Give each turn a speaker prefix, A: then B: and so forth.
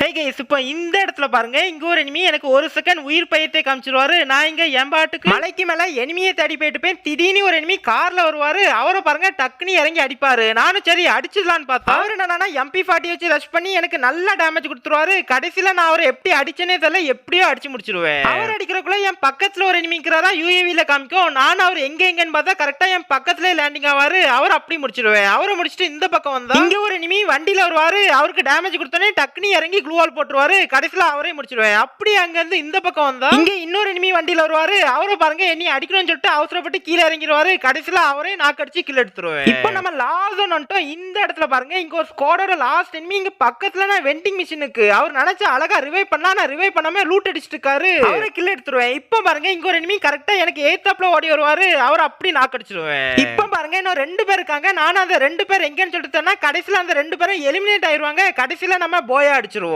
A: Hey guys இப்போ இந்த இடத்துல பாருங்க. இங்க ஒரு எனிமி எனக்கு ஒரு செகண்ட் உயிர் பயத்தை காமிச்சிருவாரு. நான் இங்க என் பாட்டுக்கு மலைக்கு மேல எனிமியை தேடி போயிட்டு போய் திடீர்னு ஒரு எனிமி கார்ல வருவாரு. அவரை பாருங்க டக்குனு இறங்கி அடிப்பாரு. நானும் சரி அடிச்சிடலான்னு பார்த்தா அவரு என்னன்னா எம்பி ஃபார்ட்டி வச்சு ரஷ் பண்ணி எனக்கு நல்ல டேமேஜ் கொடுத்துருவாரு. கடைசியில நான் அவரை எப்படி அடிச்சேனே தெரியல எப்படியோ அடிச்சு முடிச்சிருவேன். அவர் அடிக்கிறக்குள்ள என் பக்கத்துல ஒரு எனிமி இருக்கிறாரா யூஏவில காமிக்கும். நான் அவர் எங்க எங்கன்னு பார்த்தா கரெக்டா என் பக்கத்துல லேண்டிங் ஆவாரு. அவர் அப்படி முடிச்சிருவேன். அவரை முடிச்சுட்டு இந்த பக்கம் வந்தா இங்க ஒரு எனிமி வண்டியில வருவாரு. அவருக்கு டேமேஜ் கொடுத்தோன்னே டக்குனு இறங்கி க்ளூவால் போட்டுருவாரு. கடைசியில அவரே முடிச்சிருவேன் அப்படி அங்க இருந்து இந்த பக்கம் வந்தா இங்க இன்னொரு எனிமி வண்டியில வருவாரு. அவரை பாருங்க என்னை அடிக்கணும்னு சொல்லிட்டு அவசரப்பட்டு கீழே இறங்கிடுவாரு கடைசியில அவரே நாக்கடிச்சு கீழே எடுத்துருவேன். இப்போ நம்ம லாஸ்ட் வந்துட்டோம். இந்த இடத்துல பாருங்க இங்க ஒரு ஸ்குவாடோட லாஸ்ட் எனிமி இங்க பக்கத்துல நான் வெண்டிங் மிஷினுக்கு அவர் நினைச்ச அழகா ரிவைவ் பண்ணா நான் ரிவைவ் பண்ணாம லூட் அடிச்சிட்டு இருக்காரு அவரை கில் எடுத்துருவேன். இப்போ பாருங்க இங்க ஒரு எனிமி கரெக்டா எனக்கு ஏத்தாப்ல ஓடி வருவாரு. அவர் அப்படி நாக்கடிச்சிருவேன் இப்போ பாருங்க இன்னும் ரெண்டு பேர் இருக்காங்க. நானும் அந்த ரெண்டு பேர் எங்கன்னு சொல்லிட்டு கடைசியில அந்த ரெண்டு பேரும் எலிமினேட் ஆயிருவாங்க. கடைசியில நம்ம போயா அடிச்சிருவோம்.